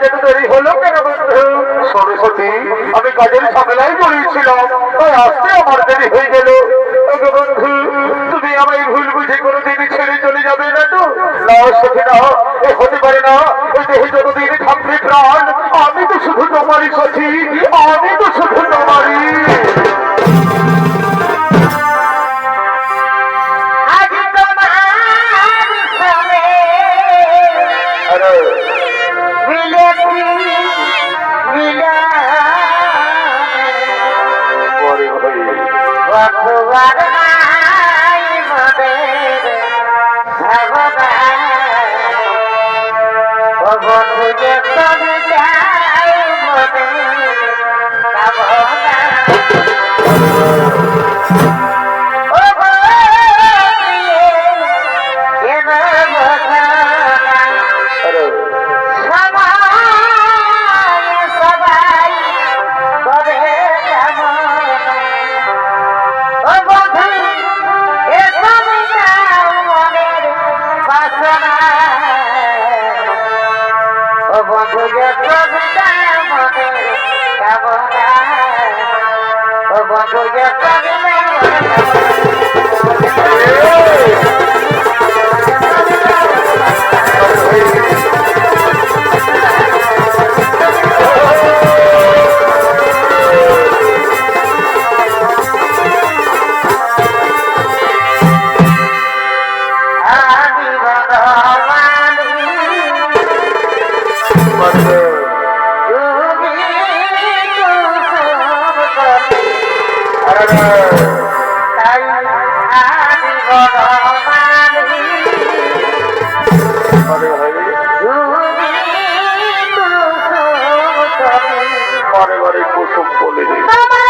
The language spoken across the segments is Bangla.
দেরি হলো কেন সরস্বতী আমি কাজের ঝামেলায় পড়েছিলাম তাই আসতে আমার দেরি হয়ে গেল। বন্ধু তুমি আমায় ভুল বুঝে কোনো দিন ছেড়ে চলে যাবে না তো? না সখী না এ হতে পারে না। এ দেহে যতদিন থাকবে প্রাণ আমি তো শুধু তোমারই সখী আমি তো শুধু তোমারই। Hello. তোমার বন্ধু এ কবিতা মনের কামনা ও বন্ধু এ কবিতা মনের কলি পরে বারে কুসুম বলে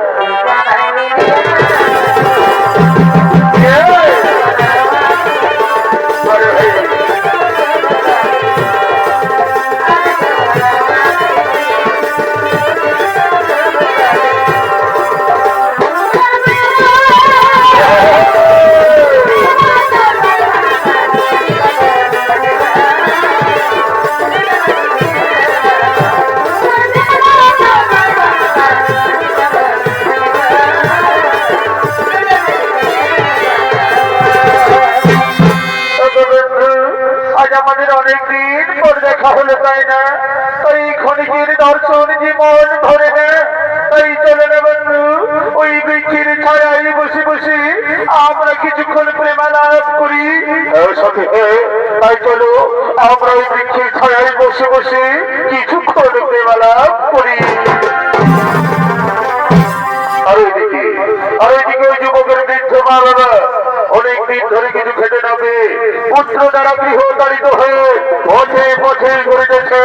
দিন পর দেখা হলো তাই না। তাই ক্ষণিকের দর্শন জীবন ধরে না। তাই চলে না বন্ধু, ওই বৃক্ষের ছায়ায় বসে বসে আমরা কিছুক্ষণ প্রেমালাপ করি। তাই চলো, আমরা ওই বৃক্ষের ছায়ায় বসে বসে কিছুক্ষণ প্রেমালাপ করি। অনেক দিন ধরে কিছু খেতে নাবে পুত্র দ্বারা গৃহ তাড়িত হয়ে পথে পথে ঘুরিতেছে